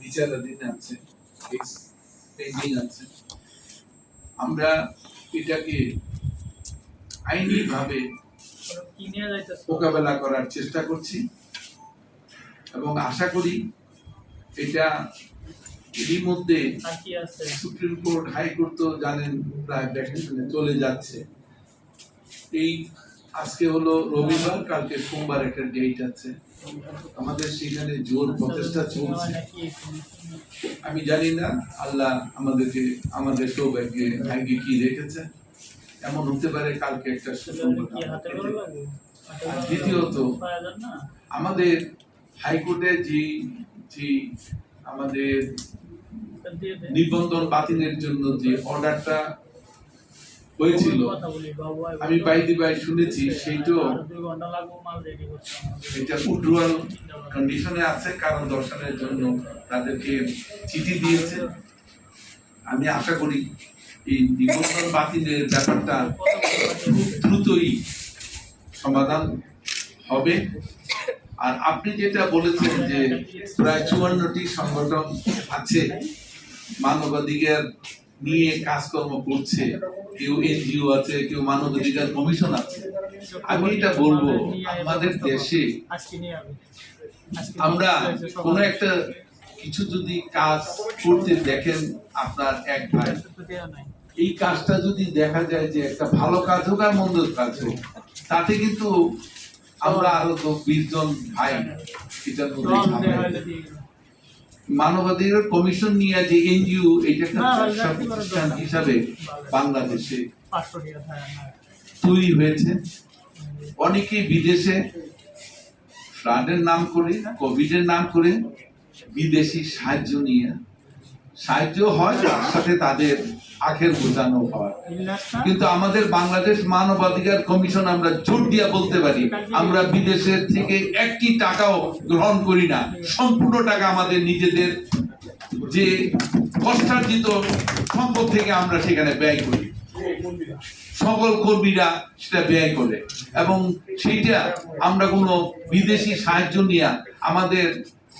বিচারাধীন আছে পেন্ডিং আছে। আমরা এটাকে মোকাবেলা করার চেষ্টা করছি এবং আশা করি এটা এরই মধ্যে সুপ্রিম কোর্ট হাইকোর্ট তো জানেন, প্রায় চলে যাচ্ছে। এই আজকে হলো রবিবার কালকে সোমবার একটা ডেট আছে। আমাদের সেখানে জোর প্রচেষ্টা চলছে। আমি জানি না আল্লাহ আমাদেরকে আমাদের সৌভাগ্যে ভাগ্যে কি রেখেছে। এমন হতে পারে কালকে একটা সুসংবাদ আর দ্বিতীয়ত আমাদের হাইকোর্টে যে যে আমাদের নিবন্ধন বাতিলের জন্য যে অর্ডারটা হয়েছিল। আমি বাইদি বাই শুনেছি সেইটাও। এটা উড্রুয়াল কন্ডিশনে আছে কারণ দর্শনের জন্য তাদেরকে চিঠি দিয়েছে। আমি আশা করি এই নিবন্ধন বাতিলের ব্যাপারটা খুব দ্রুতই সমাধান হবে। আর আপনি যেটা বলেছেন যে প্রায় চুয়ান্নটি সংগঠন আছে মানবাধিকার নিয়ে কাজকর্ম করছে কেউ এনজিও আছে কেউ মানবাধিকার কমিশন আছে আমি এটা বলব আমাদের দেশে আমরা। কোনো একটা কিছু যদি কাজ করতে দেখেন আপনার এক ভাই এই কাজটা যদি দেখা যায় যে একটা ভালো কাজ হোক আর মন্দ কাজ হোক তাতে কিন্তু আমরা আরও তো বিশ জন ভাই এটার মধ্যে মানবাধিকার কমিশন নিয়ে যে এনজিও এটা একটা প্রতিষ্ঠান হিসাবে বাংলাদেশে টাকা থাকে না তৈরি হয়েছে। অনেকে বিদেশে ফ্লাডের নাম করে কোভিডের নাম করে বিদেশি সাহায্য নিয়ে সাহায্য হয় সাথে তাদের আখের বোঝানো হয়। কিন্তু আমাদের বাংলাদেশ মানবাধিকার কমিশন আমরা জোর দিয়ে বলতে পারি, আমরা বিদেশের থেকে একটি টাকাও গ্রহণ করি না। সম্পূর্ণ টাকা আমাদের নিজেদের যে কষ্টার্জিত সম্পদ থেকে আমরা সেখানে ব্যয় করি। সকল কর্মীরা সেটা ব্যয় করে এবং সেইটা আমরা কোনো বিদেশি সাহায্য নিয়ে আমাদের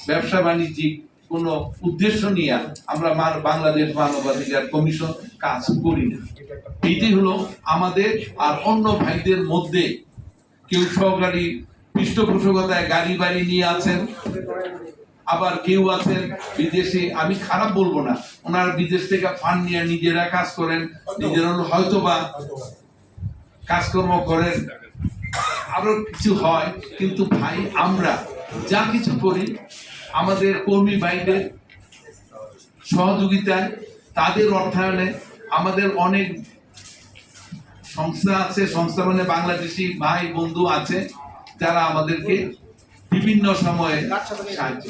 ব্যবসা বাণিজ্যিক কোনো উদ্দেশ্য নিয়ে আমরা বাংলাদেশ মানবাধিকার কমিশন কাজ করি না। এটি হলো আমাদের আর অন্য ভাইদের মধ্যে কেউ সহকারী পৃষ্ঠপোষকতায় গাড়ি বাড়ি নিয়ে আছেন, আবার কেউ আছেন বিদেশে। আমি খারাপ বলব না, ওনারা বিদেশ থেকে ফান্ড নিয়ে নিজেরা কাজ করেন, নিজেরা হয়তো বা কাজকর্ম করেন। আরও কিছু হয়, কিন্তু ভাই, আমরা যা কিছু করি আমাদের কর্মী ভাইদের সহযোগিতায়, তাদের অর্থায়নে আমাদের অনেক সংস্থা আছে, সংস্থা মানে বাংলাদেশি ভাই বন্ধু আছে, যারা আমাদেরকে বিভিন্ন সময়ে সাহায্য।